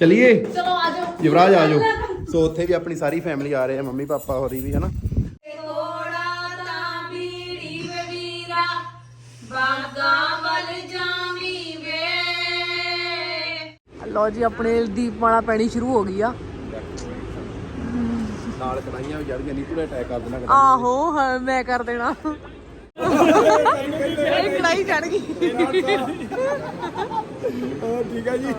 ਚਲਿਏ? ਚਲੋ ਆ ਜਾਓ। ਯੁਵਰਾਜ ਆ ਜਾਓ। ਸੋ ਉੱਥੇ ਵੀ ਆਪਣੀ ਸਾਰੀ ਫੈਮਿਲੀ ਆ ਰਹੇ ਆ ਮੰਮੀ ਪਾਪਾ ਹੋਰੀ ਵੀ ਹਨਾ? ਥੋੜਾ ਤਾਂ ਬੀੜੀ ਵੇ ਵੀਰਾ ਬਾਗਾ ਵੱਲ ਜਾਵੀਂ ਵੇ। ਲੋ ਜੀ ਆਪਣੇ ਦੀਪਮਾਲਾ ਪੈਣੀ ਸ਼ੁਰੂ ਹੋ ਗਈ ਆ। ਨਾਲ ਕੜਾਈਆਂ ਵੀ ਜੜ ਗਈਆਂ ਨੀਤੂ ਨੇ ਅਟੈਕ ਕਰ ਦੇਣਾ ਆਹੋ ਹਾਂ, ਮੈਂ ਕਰ ਦੇਣਾ। ਇਹ ਕੜਾਈ ਚੜ ਗਈ। ਠੀਕ ਹੈ ਜੀ।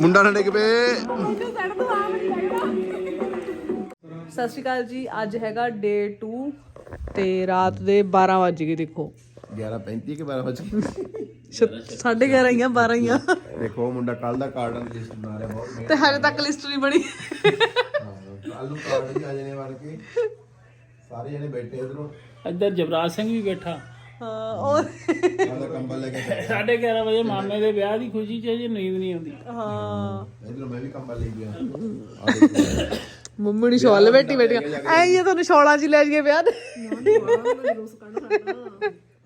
ਮੁੰਡਾ ਨਾ ਡਿੱਗ ਪਏ। ਸਤਿ ਸ਼੍ਰੀ ਅਕਾਲ ਜੀ ਅੱਜ ਹੈਗਾ ਡੇ 2 ਤੇ ਰਾਤ ਦੇ 12 ਵਜ ਗਏ ਦੇਖੋ। 11:35 ਕੇ 12 ਵਜੇ ਸਾਢੇ 11 ਹੀ ਆ 12 ਹੀ ਆ ਦੇਖੋ ਉਹ ਮੁੰਡਾ ਕੱਲ ਦਾ ਕਾਰਡ ਦੀ ਲਿਸਟ ਬਣਾ ਰਿਹਾ ਬਹੁਤ ਮਿਹਨਤ ਤੇ ਹਜੇ ਤੱਕ ਲਿਸਟ ਨਹੀਂ ਬਣੀ। ਕੱਲ ਨੂੰ ਕਾਰਡ ਵੀ ਆ ਜਾਣੇ ਵੜ ਕੇ ਸਾਰੇ ਜਣੇ ਬੈਠੇ ਇਧਰੋਂ। ਇੱਧਰ ਜਵਰਾਜ ਸਿੰਘ ਵੀ ਬੈਠਾ। ਹਾਂ ਉਹ ਉਹਦਾ ਕੰਬਲ ਲੈ ਕੇ ਬੈਠਾ ਸਾਢੇ 11 ਵਜੇ ਮਾਮੇ ਦੇ ਵਿਆਹ ਦੀ ਖੁਸ਼ੀ 'ਚ ਅਜੇ ਨੀਂਦ ਨਹੀਂ ਆਉਂਦੀ। ਹਾਂ। ਇਧਰੋਂ ਮੈਂ ਵੀ ਕੰਬਲ ਲੈ ਗਿਆ। ਦੇਖੋ ਮੰਮੀ ਨੂੰ ਸ਼ਾਲ ਬੈਠੀ ਬੈਠੀ ਐ ਇਹ ਤੁਹਾਨੂੰ ਸ਼ਾਲਾਂ 'ਚ ਹੀ ਲੈ ਜੀਏ ਵਿਆਹ ਦੇ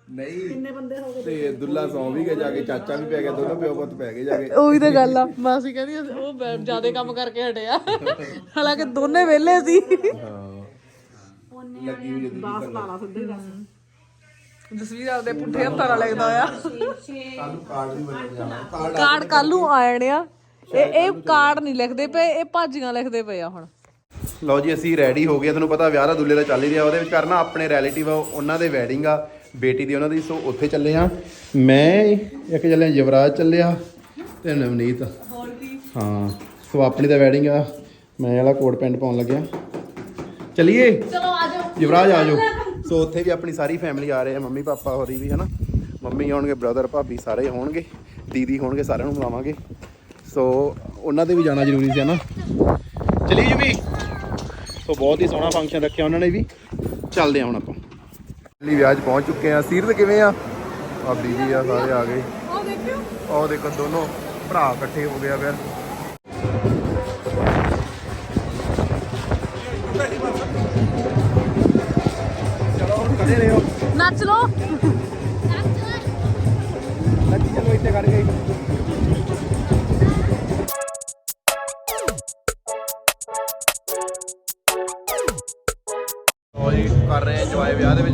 ਨਹੀਂ। ਕਿੰਨੇ ਬੰਦੇ ਹੋ ਗਏ? ਤੇ ਦੁੱਲਾ ਸੌਂ ਵੀ ਗਿਆ ਜਾ ਕੇ ਚਾਚਾ ਵੀ ਪੈ ਗਿਆ ਦੋਨੋਂ ਪਿਓ ਪੁੱਤ ਪੈ ਗਏ ਜਾ ਕੇ। ਉਹੀ ਤਾਂ ਗੱਲ ਆ ਮਾਸੀ ਕਹਿੰਦੀ ਉਹ ਜ਼ਿਆਦਾ ਕੰਮ ਕਰਕੇ ਹਟਿਆ। ਹਾਲਾਂਕਿ ਦੋਨੇ ਵਿਹਲੇ ਸੀ। ਹਾਂ। ਲੱਗੀ ਹੋਈ ਜਦੀ ਦੀ ਜਸਵੀਰ ਆਪਦੇ ਪੁੱਠੇ ਹੱਥਾਂ ਨਾਲ ਲਿਖਦਾ ਆ ਕੱਲ ਕਾਰਡ ਵੀ ਬਣ ਜਾਣਾ ਕਾਰਡ ਕਾਰਡ ਕੱਲ ਨੂੰ ਆਣ ਆ। ਇਹ ਇਹ ਕਾਰਡ ਨਹੀਂ ਲਿਖਦੇ ਪਏ ਇਹ ਭਾਜੀਆਂ ਲਿਖਦੇ ਪਏ ਆ ਹੁਣ। ਲਓ ਜੀ ਅਸੀਂ ਰੈਡੀ ਹੋ ਗਏ ਤੁਹਾਨੂੰ ਪਤਾ ਵਿਆਹ ਦਾ ਦੁੱਲੇ ਦਾ ਚੱਲ ਹੀ ਰਿਹਾ। ਉਹਦੇ ਵਿੱਚ ਕਰਨਾ ਆਪਣੇ ਰਿਲੇਟਿਵ ਆ ਉਹਨਾਂ ਦੇ ਵੈਡਿੰਗ ਆ ਬੇਟੀ ਦੀ ਉਹਨਾਂ ਦੀ। ਸੋ ਉੱਥੇ ਚੱਲੇ ਆ। ਮੈਂ ਇੱਕ ਚੱਲਿਆ ਯੁਵਰਾਜ ਚੱਲਿਆ ਤੇ ਨਵਨੀਤ। ਹਾਂ ਸੋ ਆਪਣੀ ਤਾਂ ਵੈਡਿੰਗ ਆ। ਮੈਂ ਵਾਲਾ ਕੋਟ ਪੈਂਟ ਪਾਉਣ ਲੱਗਿਆ। ਚਲਿਏ? ਚਲੋ ਆ ਜਾਓ। ਯੁਵਰਾਜ ਆ ਜਾਓ। ਸੋ ਉੱਥੇ ਵੀ ਆਪਣੀ ਸਾਰੀ ਫੈਮਿਲੀ ਆ ਰਹੇ ਆ ਮੰਮੀ ਪਾਪਾ ਹੋਰੀ ਵੀ ਹਨਾ? ਮੰਮੀ ਆਉਣਗੇ ਬ੍ਰਦਰ ਭਾਬੀ ਸਾਰੇ ਹੋਣਗੇ ਦੀਦੀ ਹੋਣਗੇ ਸਾਰਿਆਂ ਨੂੰ ਬੁਲਾਵਾਂਗੇ। ਸੋ ਉਹਨਾਂ ਦੇ ਵੀ ਜਾਣਾ ਜ਼ਰੂਰੀ ਸੀ ਹਨਾ? ਚਲੀ ਜੁਮੀ ਸੋ ਬਹੁਤ ਹੀ ਸੋਹਣਾ ਫੰਕਸ਼ਨ ਰੱਖਿਆ ਉਹਨਾਂ ਨੇ ਵੀ। ਚੱਲਦੇ ਆ ਹੁਣ ਆਪਾਂ। ਲਈ ਵਿਆਹ 'ਚ ਪਹੁੰਚ ਚੁੱਕੇ ਆ ਸੀਰਤ ਕਿਵੇਂ ਆ? ਭਾਬੀ ਜੀ ਆ ਸਾਰੇ ਆ ਗਏ। ਉਹ ਦੇਖਿਓ। ਉਹ ਦੇਖੋ ਦੋਨੋਂ ਭਰਾ ਇਕੱਠੇ ਹੋ ਗਿਆ ਫਿਰ।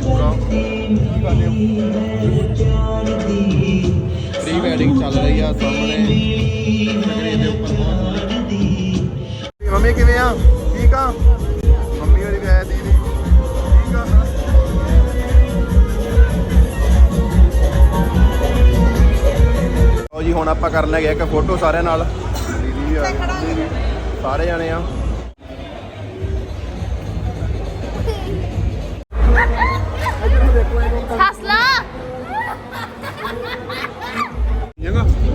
ਪੂਰਾ ਕੀ ਕਰ ਰਹੇ ਹੋ? ਪ੍ਰੀ ਵੈਡਿੰਗ ਚੱਲ ਰਹੀ ਆ ਸਾਹਮਣੇ। ਸਕਰੀਨ ਦੇ ਉੱਪਰ ਬਹੁਤ ਸੋਹਣੀ ਮੰਮੀ ਕਿਵੇਂ ਆ? ਠੀਕ ਆ? ਮੰਮੀ ਹੋਰੀ ਵੀ ਆਇਆ ਦੀਦੀ ਠੀਕ ਆ? ਲਓ ਜੀ ਹੁਣ ਆਪਾਂ ਕਰਨ ਲੱਗੇ ਇੱਕ ਫੋਟੋ ਸਾਰਿਆਂ ਨਾਲ। ਦੀਦੀ ਵੀ ਆ ਸਾਰੇ ਜਾਣੇ ਆ।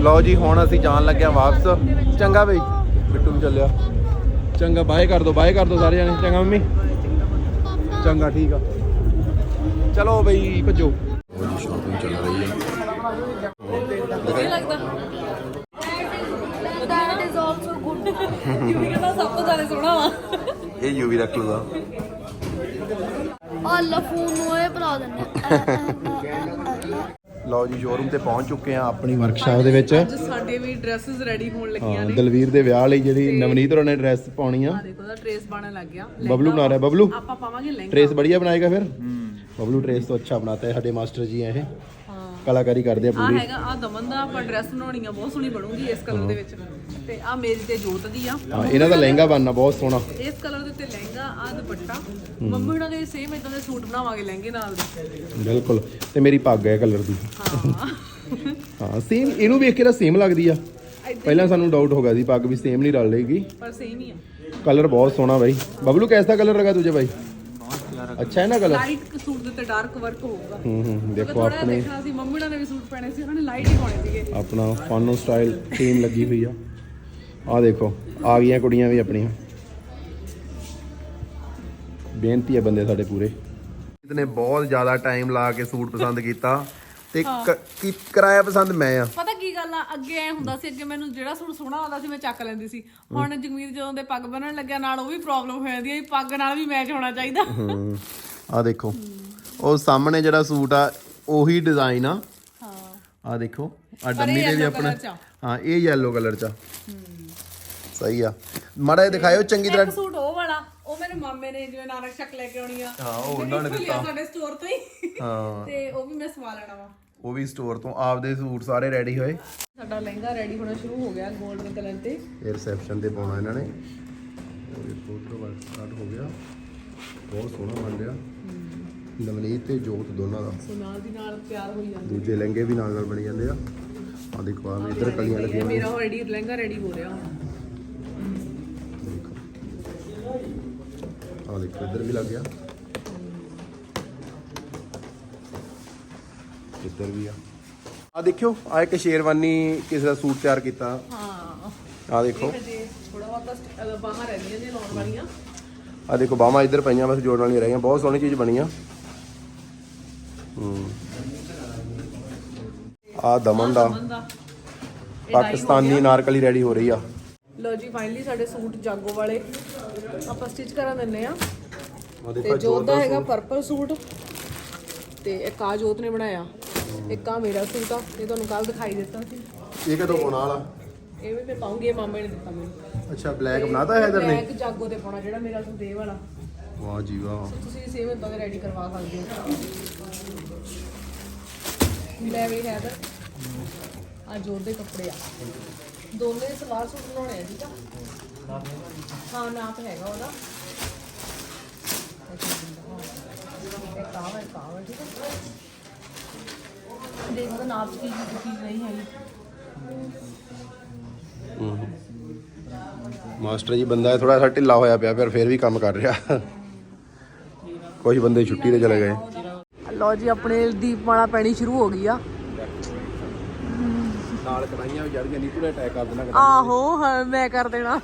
ਲਓ ਜੀ ਹੁਣ ਅਸੀਂ ਜਾਣ ਲੱਗੇ ਆ ਵਾਪਸ। ਚੰਗਾ ਬਈ। ਬਿੱਟੂ ਵੀ ਚੱਲਿਆ। ਚੰਗਾ ਬਾਏ ਕਰ ਦੋ ਬਾਏ ਕਰ ਦੋ ਸਾਰੇ ਜਾਣੇ ਚੰਗਾ ਮੰਮੀ। ਚੰਗਾ ਠੀਕ ਆ। ਚਲੋ ਬਈ ਭੱਜੋ। ਸ਼ਾਪਿੰਗ ਚੱਲ ਰਹੀ ਹੈ ਵਧੀਆ ਲੱਗਦਾ that is also good Yuvi ਕਹਿੰਦਾ ਸਭ ਤੋਂ ਜ਼ਿਆਦਾ ਸੋਹਣਾ ਵਾ। ਇਹ ਯੂਵੀ ਰੱਖ ਲੂਗਾ ਅੱਲਾ ਫੋਨ ਨੂੰ ਇਹ ਬੁਲਾ ਦਿੰਦੇ ਲਓ ਜੀ ਸ਼ੋਰੂਮ ਤੇ ਪਹੁੰਚ ਚੁੱਕੇ ਆ ਆਪਣੀ ਵਰਕਸ਼ਾਪ ਦੇ ਵਿੱਚ। ਸਾਡੇ ਵੀ ਡਰੈਸਸ ਰੈਡੀ ਹੋਣ ਲੱਗੀਆਂ ਹਾਂ, ਦਲਵੀਰ ਦੇ ਵਿਆਹ ਲਈ ਜਿਹੜੀ ਨਵਨੀਤ ਹੋਰਾਂ ਨੇ ਡਰੈਸ ਪਾਉਣੀ ਆ। ਦੇਖੋ ਦਾ ਟ੍ਰੇਸ ਬਣਨ ਲੱਗ ਗਿਆ। ਬਬਲੂ ਬਣਾ ਰਿਹਾ ਬਬਲੂ? ਆਪਾਂ ਪਾਵਾਂਗੇ ਲਹਿੰਗਾ। ਟ੍ਰੇਸ ਬੜੀਆ ਬਣਾਏਗਾ ਫਿਰ? ਬਬਲੂ ਟ੍ਰੇਸ ਤੋਂ ਅੱਛਾ ਬਣਾਤਾ ਹੈ ਸਾਡੇ ਮਾਸਟਰ ਜੀ ਇਹ। ਕਲਾਕਾਰੀ ਕਰਦੇ ਆ ਆ ਹੈਗਾ ਆ ਦਮਨ ਦਾ ਆਪਾਂ ਡਰੈਸ ਬਣਾਉਣੀ ਬਹੁਤ ਸੋਹਣੀ ਬਣੂਗੀ ਇਸ ਕਲਰ ਦੇ ਵਿੱਚ। ਤੇ ਆ ਮੇਰੀ ਤੇ ਜੋਤ ਦੀ ਆ। ਹਾਂ ਇਹਨਾਂ ਦਾ ਲਹਿੰਗਾ ਬਣਨਾ ਬਹੁਤ ਸੋਹਣਾ। ਇਸ ਕਲਰ ਦੇ ਉੱਤੇ ਲਹਿੰਗਾ ਆ ਦੁਪੱਟਾ। ਮੰਮੀ ਹੁਣਾਂ ਦੇ ਸੇਮ ਇਦਾਂ ਦੇ ਸੂਟ ਬਣਾਵਾਂਗੇ ਲਹਿੰਗੇ ਨਾਲ ਬਿਲਕੁਲ ਤੇ ਮੇਰੀ ਪੱਗ ਹੈ ਕਲਰ ਦੀ। ਹਾਂ। ਹਾਂ ਸੇਮ ਇਹਨੂੰ ਵੇਖ ਕੇ ਤਾਂ ਸੇਮ ਲੱਗਦੀ ਆ। ਪਹਿਲਾਂ ਸਾਨੂੰ ਡਾਊਟ ਹੋ ਗਿਆ ਸੀ ਪੱਗ ਵੀ ਸੇਮ ਨਹੀਂ ਰਲ ਰਹੀ ਪਰ ਸੇਮ ਹੀ ਆ। ਕਲਰ ਬਹੁਤ ਸੋਹਣਾ ਬਾਈ। ਬਬਲੂ ਕੈਸਾ ਕਲਰ ਲਗਾ ਤੁਝੇ ਬਾਈ? ਅੱਛਾ ਹੈ ਨਾ ਕਲਰ ਲਾਈਟ ਸੂਟ ਦੇ ਉੱਤੇ ਡਾਰਕ ਵਰਕ ਹੋਊਗਾ। ਹੂੰ ਹੂੰ ਦੇਖੋ ਆਪਣੇ ਦੇਖਣਾ ਸੀ ਮੰਮੀ ਹੋਣਾ ਵੀ ਸੂਟ ਪਾਣੇ ਸੀ ਉਹਨਾਂ ਨੇ ਲਾਈਟ ਹੀ ਪਾਉਣੇ ਸੀਗੇ। ਆਪਣਾ ਫਨ ਸਟਾਈਲ ਟੀਮ ਲੱਗੀ ਹੋਈ ਆ। ਆ ਦੇਖੋ ਆ ਗਈਆਂ ਕੁੜੀਆਂ ਵੀ ਆਪਣੀਆਂ। ਬੇਨਤੀ ਹੈ ਬੰਦੇ ਸਾਡੇ ਪੂਰੇ। ਨੇ ਬਹੁਤ ਜ਼ਿਆਦਾ ਟਾਈਮ ਲਾ ਕੇ ਸੂਟ ਪਸੰਦ ਕੀਤਾ ਤੇ ਕ- ਕੀ- ਪਸੰਦ ਮੈਂ ਆ। ਪਤਾ ਕੀ ਗੱਲ ਆ ਅੱਗੇ ਐ ਹੁੰਦਾ ਸੀ ਅੱਗੇ ਮੈਨੂੰ ਜਿਹੜਾ ਸੂਟ ਸੋਹਣਾ ਆਉਂਦਾ ਸੀ ਮੈਂ ਚੱਕ ਲੈਂਦੀ ਸੀ। ਹੁਣ ਜਗਮੀਤ ਜਦੋਂ ਦੇ ਪੱਗ ਬੰਨਣ ਲੱਗਿਆ ਨਾਲ ਉਹ ਵੀ ਪ੍ਰੋਬਲਮ ਹੋ ਜਾਂਦੀ ਹੈ ਵੀ ਪੱਗ ਨਾਲ ਵੀ ਮੈਚ ਹੋਣਾ ਚਾਹੀਦਾ। ਹੂੰ ਆ ਦੇਖੋ। ਉਹ ਸਾਹਮਣੇ ਜਿਹੜਾ ਸੂਟ ਆ ਉਹੀ ਡਿਜ਼ਾਈਨ ਆ। ਹਾਂ। ਆ ਦੇਖੋ ਆ ਡੰਮੀ ਦੇ ਵੀ ਆਪਣਾ। ਹਾਂ ਇਹ ਯੈਲੋ ਕਲਰ ਚ ਆ। ਸਹੀ ਆ। ਮਾੜਾ ਦਿਖਾਇਓ ਚੰਗੀ ਤਰ੍ਹਾਂ ਇੱਕ ਸੂਟ ਉਹ ਵਾਲਾ ਉਹ ਮੇਰੇ ਮਾਮੇ ਨੇ ਜਿਵੇਂ ਨਾਨਕ ਸ਼ੱਕ ਲੈ ਕੇ ਆਉਣੀ ਆ। ਹਾਂ ਉਹ ਉਹਨਾਂ ਨੇ ਦਿੱਤਾ। ਸਾਡੇ ਸਟੋਰ ਤੋਂ ਹੀ। ਹਾਂ। ਤੇ ਉਹ ਵੀ ਮੈਂ ਸਵਾ ਲੈਣਾ ਵਾ। ਉਹ ਵੀ ਸਟੋਰ ਤੋਂ ਆਪਦੇ ਸੂਟ ਸਾਰੇ ਰੈਡੀ ਹੋਏ। ਸਾਡਾ ਲਹਿੰਗਾ ਰੈਡੀ ਹੋਣਾ ਸ਼ੁਰੂ ਹੋ ਗਿਆ 골ਡਨ ਕਲਰ ਤੇ। ਇਹ ਰਿਸੈਪਸ਼ਨ ਤੇ ਪਾਉਣਾ ਇਹਨਾਂ ਨੇ। ਉਹ ਦੇਖੋ ਉਧਰ ਵਰਕ ਸਟਾਰਟ ਹੋ ਗਿਆ। ਬਹੁਤ ਸੋਹਣਾ ਬਣ ਰਿਹਾ। ਨਵਨੀਤ ਤੇ ਜੋਤ ਦੋਨਾਂ ਦਾ। ਸੋ ਨਾਲ ਦੀ ਨਾਲ ਤਿਆਰ ਹੋਈ ਜਾਂਦਾ ਦੂਜੇ ਲਹਿੰਗੇ ਵੀ ਨਾਲ ਨਾਲ ਬਣੀ ਜਾਂਦੇ ਆ। ਆ ਦੇਖੋ ਆ ਵੀ ਇੱਧਰ ਕਲੀਆਂ ਲੱਗੀਆਂ ਮੇਰਾ ਰੈਡੀ ਲਹਿੰਗਾ ਰੈਡੀ ਹੋ ਰਿਹਾ ਹੁਣ। ਆ ਦੇਖੋ ਇੱਧਰ ਵੀ ਲੱਗ ਗਿਆ। ਇੱਧਰ ਵੀ ਆ। ਆ ਦੇਖਿਓ ਆ ਇੱਕ ਸ਼ੇਰਵਾਨੀ ਕਿਸੇ ਦਾ ਸੂਟ ਤਿਆਰ ਕੀਤਾ। ਹਾਂ। ਆ ਦੇਖੋ। ਹਜੇ ਥੋੜਾ ਬਹੁਤਾ ਬਾਹਰ ਰਹਿੰਦੀਆਂ ਨੇ ਲਾਉਣ ਵਾਲੀਆਂ। ਆ ਦੇਖੋ ਬਾਹਾਂ ਇੱਧਰ ਪਈਆਂ ਬਸ ਜੋੜਨ ਵਾਲੀਆਂ ਰਹਿ ਗਈਆਂ। ਬਹੁਤ ਸੋਹਣੀ ਚੀਜ਼ ਬਣੀ ਆ। ਹੂੰ। ਆ ਦਮਨ ਦਾ। ਪਾਕਿਸਤਾਨੀ ਨਾਰਕਲੀ ਰੈਡੀ ਹੋ ਰਹੀ ਆ। ਲੋ ਜੀ ਫਾਈਨਲੀ ਸਾਡੇ ਸੂਟ ਜਾਗੋ ਵਾਲੇ। ਆਪਾਂ ਸਟਿਚ ਕਰਾ ਦਿੰਨੇ ਆ ਆ ਤੇ ਜੋਤ ਦਾ ਹੈਗਾ ਪਰਪਲ ਸੂਟ। ਤੇ ਇੱਕ ਆ ਜੋਤ ਨੇ ਬਣਾਇਆ। ਇੱਕ ਆ ਮੇਰਾ ਸੂਟ ਆ ਇਹ ਤੁਹਾਨੂੰ ਕੱਲ ਦਿਖਾਈ ਦਿੱਤਾ ਸੀ। ਇਹ ਕਦੋਂ ਪਾਉਣਾ ਵਾਲਾ? ਇਹ ਵੀ ਮੈਂ ਪਾਉਂਗੀ ਇਹ ਮਾਮੇ ਨੇ ਦਿੱਤਾ ਮੈਨੂੰ। ਅੱਛਾ ਬਲੈਕ ਬਣਾਤਾ ਹੈ ਇਧਰ ਨੇ? ਬਲੈਕ ਜਾਗੋ ਤੇ ਪਾਉਣਾ ਜਿਹੜਾ ਮੇਰਾ ਸੂਟ ਇਹ ਵਾਲਾ। ਵਾਹ ਜੀ ਵਾਹ। ਤੁਸੀਂ ਸੇਮ ਇਦਾਂ ਦੇ ਰੈਡੀ ਕਰਵਾ ਸਕਦੇ ਹੋ। ਲੈ ਵੀ ਹੈ ਆ ਜੋਤ ਦੇ ਕੱਪੜੇ ਆ। ਦੋਨੇ ਸਲਵਾਰ ਸੂਟ ਬਣਾਉਣੇ ਆ ਠੀਕ ਆ? ਹਾਂ ਨਾਪ ਹੈਗਾ ਉਹਦਾ। ਇੱਕ ਆਹ ਵਾ, ਇੱਕ ਆਹ ਵਾ, ਠੀਕ ਆ? ਦੇਖੋ ਤਾਂ ਨਾਪ ਚ ਕੀ ਕੀ ਚੀਜ਼ ਨਹੀਂ ਹੈਗੀ। ਮਾਸਟਰ ਜੀ ਬੰਦਾ ਥੋੜਾ ਜਿਹਾ ਢਿੱਲਾ ਹੋਇਆ ਪਿਆ ਪਰ ਫਿਰ ਵੀ ਕੰਮ ਕਰ ਰਿਹਾ। ਕੁਝ ਬੰਦੇ ਛੁੱਟੀ ਤੇ ਚਲੇ ਗਏ। ਲਓ ਜੀ ਆਪਣੇ ਦੀਪਮਾਲਾ ਪੈਣੀ ਸ਼ੁਰੂ ਹੋ ਗਈ ਆ। ਨਾਲ ਕਰਾਈਆਂ ਵੀ ਜੜ ਗਈਆਂ ਨੀਤੂ ਨੇ ਅਟੈਕ ਕਰ ਦੇਣਾ। ਆਹੋ ਮੈਂ ਕਰ ਦੇਣਾ।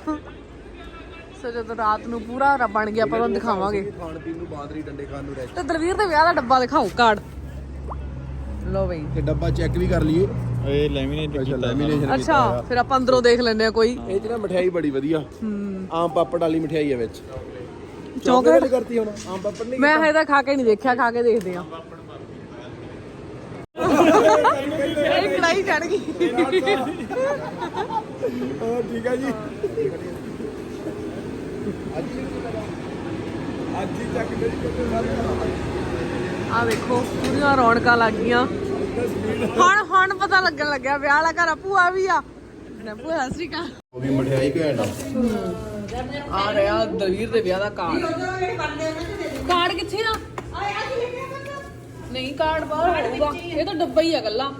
ਸੋ ਜਦੋਂ ਰਾਤ ਨੂੰ ਪੂਰਾ ਰ- ਬਣ ਗਿਆ ਆਪਾਂ ਤੁਹਾਨੂੰ ਦਿਖਾਵਾਂਗੇ। ਖਾਣ ਪੀਣ ਨੂੰ ਬਾਦਰੀ ਡੰਡੇ ਖਾਣ ਨੂੰ ਰੈਸਟ ਤੇ ਦਲਵੀਰ ਦੇ ਵਿਆਹ ਦਾ ਡੱਬਾ ਦਿਖਾਓ ਕਾਰਡ। ਲਓ ਬਈ। ਤੇ ਡੱਬਾ ਚੈੱਕ ਵੀ ਕਰ ਲਈਏ। ਇਹ ਲੈਮੀਨੇਟ ਅੱਛਾ ਲੈਮੀਨੇਸ਼ਨ ਅੱਛਾ ਫਿਰ ਆਪਾਂ ਅੰਦਰੋਂ ਦੇਖ ਲੈਂਦੇ ਆ ਕੋਈ। ਇਹ ਚ ਨਾ ਮਠਿਆਈ ਬੜੀ ਵਧੀਆ। ਆਮ ਪਾਪੜ ਵਾਲੀ ਮਠਿਆਈ ਹੈ ਵਿੱਚ। ਚੌਕਲੇਟ? ਕਰਤੀ ਹੁਣ। ਆਮ ਪਾਪੜ ਨਹੀਂ ਮੈਂ ਹਜੇ ਤਾਂ ਖਾ ਕੇ ਨਹੀਂ ਦੇਖਿਆ ਖਾ ਕੇ ਦੇਖਦੇ ਆ ਇਹ ਕੜਾਈ ਚੜ ਗਈ। ਹਾਂ ਠੀਕ ਆ ਜੀ? ਅੱਜ ਹੀ ਚੱਕ ਦੇ। ਆ ਵੇਖੋ ਪੂਰੀਆਂ ਰੌਣਕਾਂ ਲੱਗ ਗਈਆਂ। ਹੁਣ ਹੁਣ ਪਤਾ ਲੱਗਣ ਲੱਗਿਆ ਵਿਆਹ ਵਾਲਾ ਘਰ ਆ, ਭੂਆ ਵੀ ਆ। ਨਾ ਭੂਆ ਸਤਿ ਸ਼੍ਰੀ ਅਕਾਲ। ਉਹ ਵੀ ਮਠਿਆਈ ਘੈਂਟ ਆ। ਆ ਰਿਹਾ ਦਲਵੀਰ ਦੇ ਵਿਆਹ ਦਾ ਕਾਰਡ ਕਾਰਡ ਕਿੱਥੇ ਆ? ਨਹੀਂ ਕਾਰਡ ਬਾਹਰ ਹੋਊਗਾ। ਇਹ ਤਾਂ ਡੱਬਾ ਹੀ ਆ ਗੱਲਾ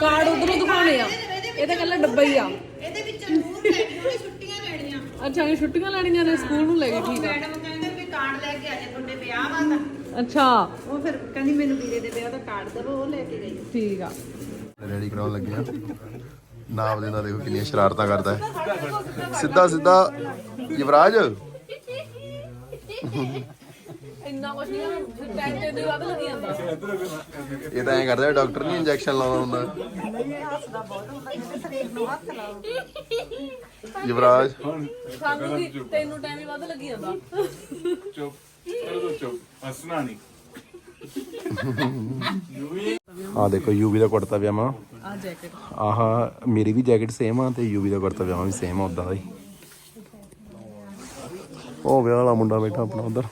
ਕਾਰਡ ਉਧਰੋਂ ਦਿਖਾਉਣੇ ਆ। ਇਹ ਤਾਂ ਗੱਲਾ ਡੱਬਾ ਹੀ ਆ। ਇਹਦੇ ਵਿੱਚ ਨੂਰ ਲੈਣੀ ਛੁੱਟੀਆਂ ਲੈਣੀਆਂ। ਅੱਛਾ ਇਹ ਛੁੱਟੀਆਂ ਲੈਣੀਆਂ ਨੇ ਸਕੂਲ ਨੂੰ ਲੈ ਗਏ ਠੀਕ ਆ। ਮੈਡਮ ਕਹਿੰਦੇ ਵੀ ਕਾਰਡ ਲੈ ਕੇ ਆ ਜਾ ਤੁਹਾਡੇ ਵਿਆਹ ਦਾ ਤਾਂ ਅੱਛਾ। ਉਹ ਫਿਰ ਕਹਿੰਦੀ ਮੈਨੂੰ ਵੀਰੇ ਦੇ ਵਿਆਹ ਦਾ ਕਾਰਡ ਦਵੋ ਉਹ ਲੈ ਕੇ ਗਈ। ਠੀਕ ਆ। ਰੈਡੀ ਕਰਾਉਣ ਲੱਗੇ ਆ। ਨਾਮ ਦੇ ਨਾਲ ਦੇਖੋ ਕਿੰਨੀਆਂ ਸ਼ਰਾਰਤਾਂ ਕਰਦਾ ਹੈ। ਸਿੱਧਾ ਸਿੱਧਾ ਯੁਵਰਾਜ। ਇੰਨਾ ਕੁਝ ਨਹੀਂ ਟੈਂਸ਼ਨ ਦੇ ਵੱਧ ਲੱਗੀ ਜਾਂਦਾ। ਇਹ ਤਾਂ ਐਂ ਕਰਦਾ ਡਾਕਟਰ ਨਹੀਂ ਇੰਜੈਕਸ਼ਨ ਲਾਉਂਦਾ ਹੁੰਦਾ। ਯੁਵਰਾਜ। ਸਾਨੂੰ ਵੀ ਤੈਨੂੰ ਟਾਈਮ ਹੀ ਵੱਧ ਲੱਗੀ ਜਾਂਦਾ। ਚੁੱਪ ਚਲੋ ਚੁੱਪ ਹੱਸਣਾ ਨਹੀਂ ਆ ਦੇਖੋ ਯੂਵੀ ਦਾ ਕੁੜਤਾ ਪਜਾਮਾ ਆ ਜੈਕਟ ਆਹ ਮੇਰੀ ਵੀ ਜੈਕਟ ਸੇਮ ਆ ਤੇ ਯੂਵੀ ਦਾ ਕੁੜਤਾ ਪਜਾਮਾ ਵੀ ਸੇਮ ਆ ਉਦਾਂ ਦਾ ਹੀ। ਉਹ ਵਿਆਹ ਵਾਲਾ ਮੁੰਡਾ ਬੈਠਾ ਆਪਣਾ ਉਧਰ।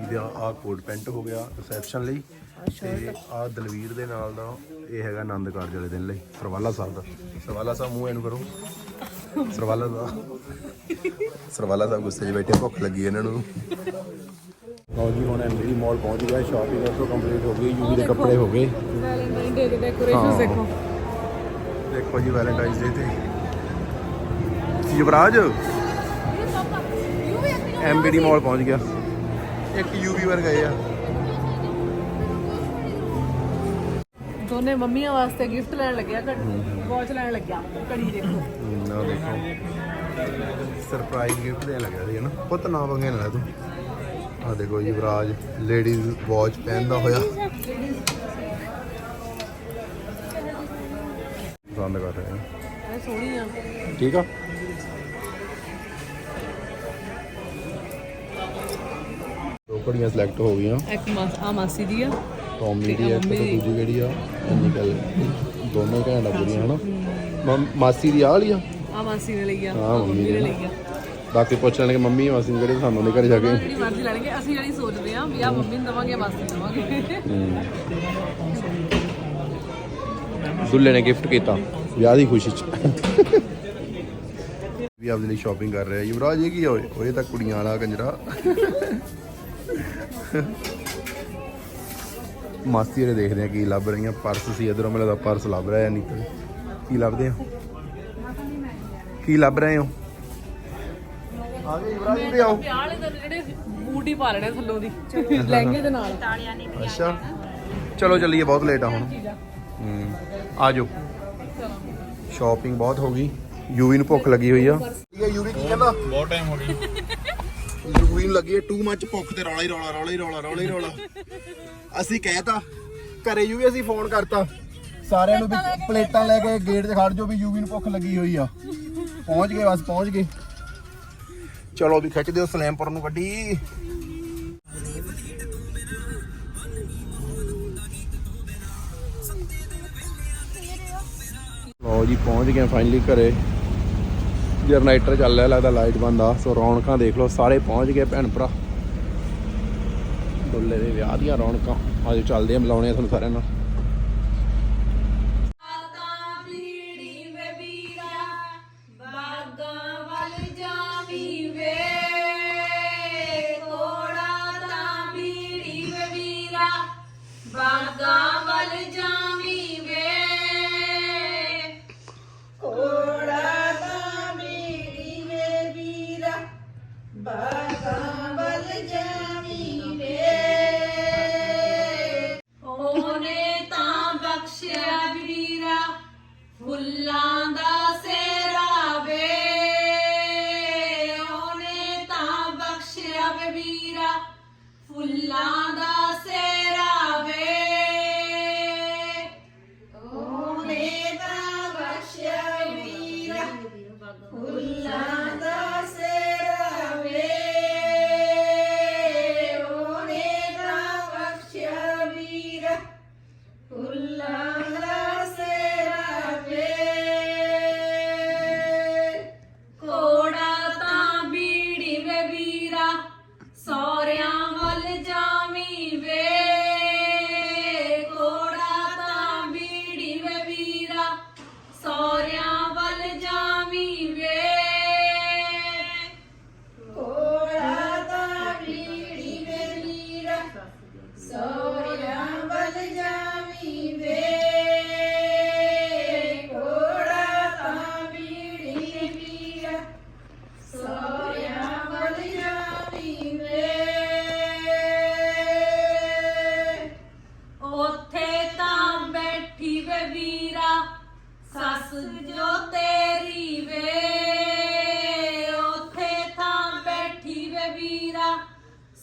ਇਹਦਾ ਆ ਕੋਟ ਪੈਂਟ ਹੋ ਗਿਆ ਰਿਸੈਪਸ਼ਨ ਲਈ ਤੇ ਆ ਦਲਵੀਰ ਦੇ ਨਾਲ ਦਾ ਇਹ ਹੈਗਾ ਆਨੰਦ ਕਾਰਜ ਵਾਲੇ ਦਿਨ ਲਈ ਸਰਵਾਲਾ ਸਾਹਿਬ ਦਾ। ਸਰਵਾਲਾ ਸਾਹਿਬ ਮੂੰਹ ਇਹਨੂੰ ਕਰੋ। ਸਰਵਾਲਾ ਸਾਹਿਬ ਸਰਵਾਲਾ ਸਾਹਿਬ ਗੁੱਸੇ 'ਚ ਬੈਠੇ ਭੁੱਖ ਲੱਗੀ ਇਹਨਾਂ ਨੂੰ। ਲਓ ਜੀ ਹੁਣ ਐਮਬੀ ਮਾਲ ਪਹੁੰਚ ਗਿਆ ਸ਼ਾਪਿੰਗ ਉੱਥੋਂ ਕੰਪਲੀਟ ਹੋ ਗਈ ਯੂਵੀ ਦੇ ਕੱਪੜੇ ਹੋ ਗਏ। ਵੈਲੈਂਟਾਈਨ ਡੇ ਦੇ ਡੈਕੋਰੇਸ਼ਨਸ ਦੇਖੋ। ਦੇਖੋ ਜੀ ਵੈਲੈਂਟਾਈਨਸ ਡੇ ਤੇ। ਯੁਵਰਾਜ ਐਮਬੀਡੀ ਮਾਲ ਪਹੁੰਚ ਗਿਆ। ਇੱਕ ਯੂਵੀ ਵਰ ਗਏ ਆ। ਦੋਨੇ ਮੰਮੀਆਂ ਵਾਸਤੇ ਗਿਫਟ ਲੈਣ ਲੱਗਿਆ ਵਾਚ ਲੈਣ ਲੱਗਿਆ। ਘੜੀ ਦੇਖੋ। ਨਾ ਦੇਖੋ। ਸਰਪ੍ਰਾਈਜ਼ ਗਿਫਟ ਦੇਣ ਲੱਗਾ ਸੀ ਨਾ ਪੁੱਤ ਨਾ ਵੰਗੇ ਨਾ ਤੂੰ। ਆ ਦੇਖੋ ਯੁਵਰਾਜ ਲੇਡੀਜ਼ ਵਾਚ ਪਹਿਨਦਾ ਹੋਇਆ। ਪਸੰਦ ਕਰ ਰਹੇ ਇਹ ਸੋਹਣੀ ਆ। ਠੀਕ ਆ? ਘੜੀਆਂ ਸਿਲੈਕਟ ਹੋ ਗਈਆਂ? ਇੱਕ ਮਾਸ ਆ ਮਾਸੀ ਦੀ ਆ। ਟੌਮੀ ਤੇ ਦੀ ਇੱਕ ਤੇ। ਦੂਜੀ ਕਿਹੜੀ ਆ? ਨਿਕਲ ਦੋਨੇ ਘੈਂਟ ਆ ਪੂਰੀਆਂ ਹਨਾ? ਮਮ- ਮਾਸੀ ਦੀ ਆਹ ਵਾਲੀ ਆ? ਆ ਮਾਸੀ ਨੇ ਲਈ ਆ। ਹਾਂ, ਆਹ ਮੰਮੀ ਨੇ। ਲਈ ਆ। ਬਾਕੀ ਪੁੱਛ ਲੈਣਗੇ ਮੰਮੀ ਮਾਸੀ ਨੂੰ ਕਿਹੜੇ ਪਸੰਦ ਆਉਂਦੇ ਘਰੇ ਜਾ ਕੇ ਜਿਹੜੀ ਮਰਜ਼ੀ ਲੈਣਗੇ ਅਸੀਂ ਜਿਹੜੀ ਸੋਚਦੇ ਆ ਵੀ ਆ ਮੰਮੀ ਨੂੰ ਦਵਾਂਗੇ ਮਾਸੀ ਨੂੰ ਦਵਾਂਗੇ। ਦੁੱਲੇ ਨੇ ਗਿਫਟ ਕੀਤਾ। ਵਿਆਹ ਦੀ ਖੁਸ਼ੀ ਚ। ਵੀ ਆਪਦੇ ਲਈ ਸ਼ਾਪਿੰਗ ਕਰ ਰਿਹਾ। ਯੁਵਰਾਜ ਇਹ ਕੀ ਹੋਏ ਉਹ ਤਾਂ ਕੁੜੀਆਂ ਵਾਲਾ ਕੰਜਰਾ। ਮਾਸੀ ਰੇ ਦੇਖਦੇ ਆ ਕੀ ਲੱਭ ਰਹੀਆਂ। ਪਰਸ ਸੀ ਇਧਰੋਂ ਲੱਗਦਾ ਪਰਸ ਲੱਭ ਰਿਹਾ ਨਹੀਂ ਤਾਂ। ਕੀ ਲੱਭਦੇ ਆ? ਕੀ ਲੱਭ ਰਹੇ ਹੋ? ਆ ਗਏ ਯੁਵਰਾਜ ਵੀ ਆਓ ਵਿਆਹ ਵਾਲੇ ਦਿਨ ਜਿਹੜੇ ਬੂਟ ਹੀ ਪਾ ਲੈਣੇ ਥੱਲੋਂ ਦੀ ਲਹਿੰਗੇ ਦੇ ਨਾਲ ਅੱਛਾ। ਚਲੋ ਚੱਲੀਏ ਬਹੁਤ ਲੇਟ ਆ ਹੁਣ। ਹੂੰ ਆ ਜਾਓ। ਸ਼ਾਪਿੰਗ ਬਹੁਤ ਹੋ ਗਈ। ਯੂਵੀ ਨੂੰ ਭੁੱਖ ਲੱਗੀ ਹੋਈ ਆ। ਯੂਵੀ ਕੀ ਕਹਿੰਦਾ? ਬਹੁਤ ਟਾਈਮ ਹੋ ਗਿਆ। ਯੂਵੀ ਲੱਗੀ ਹੈ ਟੂ ਮੱਚ ਭੁੱਖ ਤੇ ਰੌਲਾ ਹੀ ਰੌਲਾ ਰੌਲਾ ਹੀ ਰੌਲਾ ਰੌਲਾ ਹੀ ਰੌਲਾ। ਅਸੀਂ ਕਹਿਤਾ ਘਰੇ ਯੂਵੀ ਅਸੀਂ ਫੋਨ ਕਰਤਾ। ਸਾਰਿਆਂ ਨੂੰ ਵੀ ਪਲੇਟਾਂ ਲੈ ਕੇ ਗੇਟ 'ਤੇ ਖੜ ਜਾਓ ਵੀ ਯੂਵੀ ਨੂੰ ਭੁੱਖ ਲੱਗੀ ਹੋਈ ਆ। ਪਹੁੰਚ ਗਏ ਬਸ, ਪਹੁੰਚ ਗਏ। ਚਲੋ ਵੀ ਖਿੱਚ ਦਿਓ ਸਲੈਮਪੁਰ ਨੂੰ ਗੱਡੀ। ਲਓ ਜੀ, ਪਹੁੰਚ ਗਏ ਫਾਈਨਲੀ ਘਰੇ। ਜਨਰੇਟਰ ਚੱਲ ਰਿਹਾ, ਲੱਗਦਾ ਲਾਈਟ ਬੰਦ ਆ। ਸੋ ਰੌਣਕਾਂ ਦੇਖ ਲਓ, ਸਾਰੇ ਪਹੁੰਚ ਗਏ ਭੈਣ ਭਰਾ। ਦੁੱਲੇ ਦੇ ਵਿਆਹ ਦੀਆਂ ਰੌਣਕਾਂ। ਅੱਜ ਚੱਲਦੇ ਆ, ਮਿਲਾਉਣੇ ਆ ਤੁਹਾਨੂੰ ਸਾਰਿਆਂ ਨਾਲ।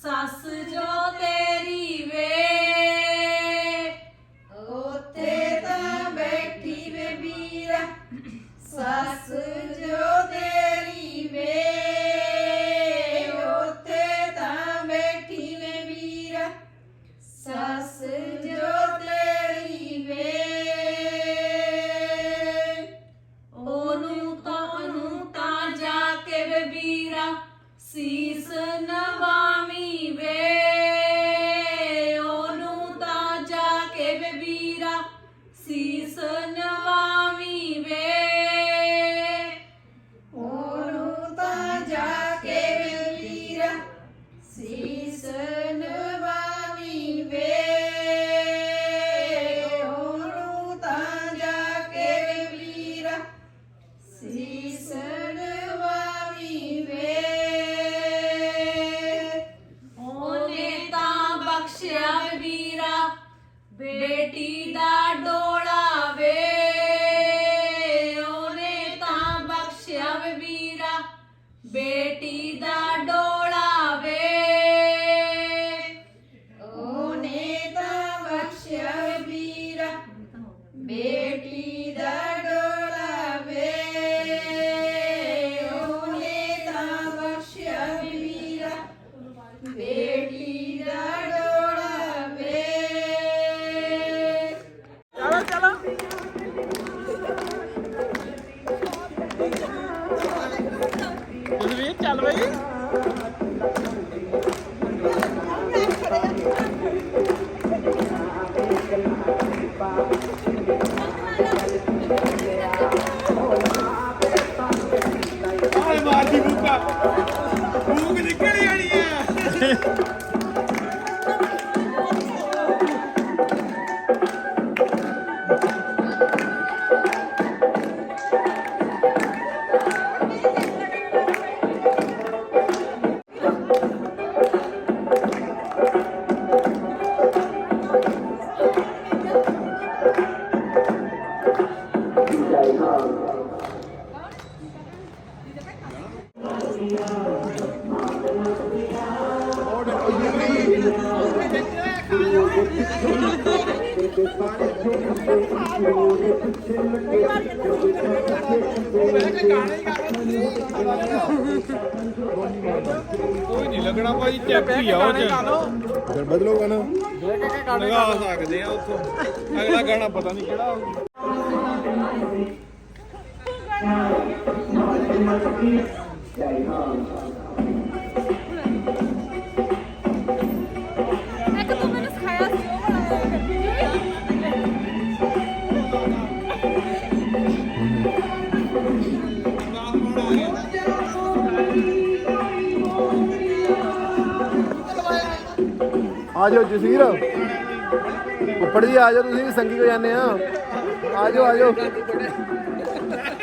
ਸੱਸ ਜੋ ਤੇਰੀ ਵੇ, ਉੱਥੇ ਤਾਂ ਬੈਠੀ ਵੇ ਵੀਰਾ। ਸੱਸ ਜੋ ਤੇਰੀ ਵੇ, ਉੱਥੇ ਤਾਂ ਬੈਠੀ ਵੇ ਵੀਰਾ। ਸੱਸ ਜੋ ਤੇਰੀ ਵੇ, ਉਹਨੂੰ ਤਾਂ ਉਹਨੂੰ ਤਾਂ ਜਾ ਕੇ ਵੇ ਵੀਰਾ। ਸੀਸ ਨਵਾਵੀਂ ਬੇਟੀ ਚੱਲ ਬਈ। ਕੋਈ ਨਹੀਂ ਲੱਗਣਾ ਭਾਈ ਚੈੱਕ ਹੀ ਆ ਉਹ ਚ। ਫਿਰ ਬਦਲੋਗਾ ਨਾ। ਲਗਾ ਸਕਦੇ ਆ ਉੱਥੋਂ। ਅਗਲਾ ਗਾਣਾ ਪਤਾ ਨਹੀਂ ਕਿਹੜਾ ਹੋਊ। ਇੱਕ ਆ ਜਾਓ ਜਸੀਰ ਉੱਪਰ ਜੀ ਆ ਜਾਓ ਤੁਸੀਂ ਵੀ ਸੰਗੀ ਹੋ ਜਾਂਦੇ ਆ। ਆ ਜਾਓ ਆ ਜਾਓ।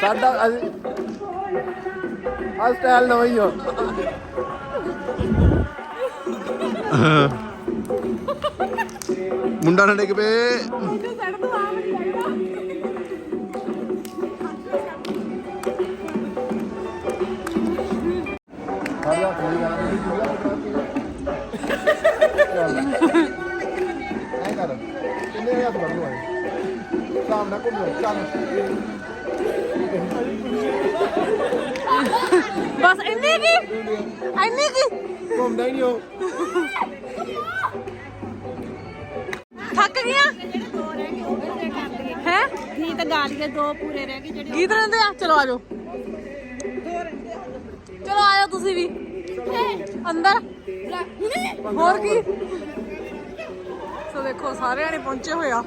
ਸਾਡਾ ਅਸੀਂ ਆ ਸਟਾਈਲ ਨਵਾਂ ਹੀ ਆ। ਮੁੰਡਾ ਨਾ ਡਿੱਗ ਪਏ। ਐ ਕਰ ਕਿੰਨੇ ਹੱਥ ਵੜ ਲੋ ਐ ਸਾਹਮਣੇ ਘੁੰਮ ਲੋ ਚੱਲ ਬਸ ਇੰਨੀ ਕੀ? ਇੰਨੀ ਕੀ? ਘੁੰਮਦਾ ਹੀ ਨਹੀਂ ਉਹ। ਥੱਕ ਗਿਆ ਹੈ? ਗੀਤ ਗਾ ਲਈਏ ਦੋ ਪੂਰੇ ਰਹਿ ਗਏ ਜਿਹੜੇ ਗੀਤ ਰਹਿੰਦੇ ਆ? ਚਲੋ ਆਜੋ ਚਲੋ ਆਜੋ ਤੁਸੀਂ ਵੀ। ਅੰਦਰ। ਹੋਰ ਕੀ? ਸੋ ਦੇਖੋ ਸਾਰੇ ਆਣੇ ਪਹੁੰਚੇ ਹੋਏ ਆ।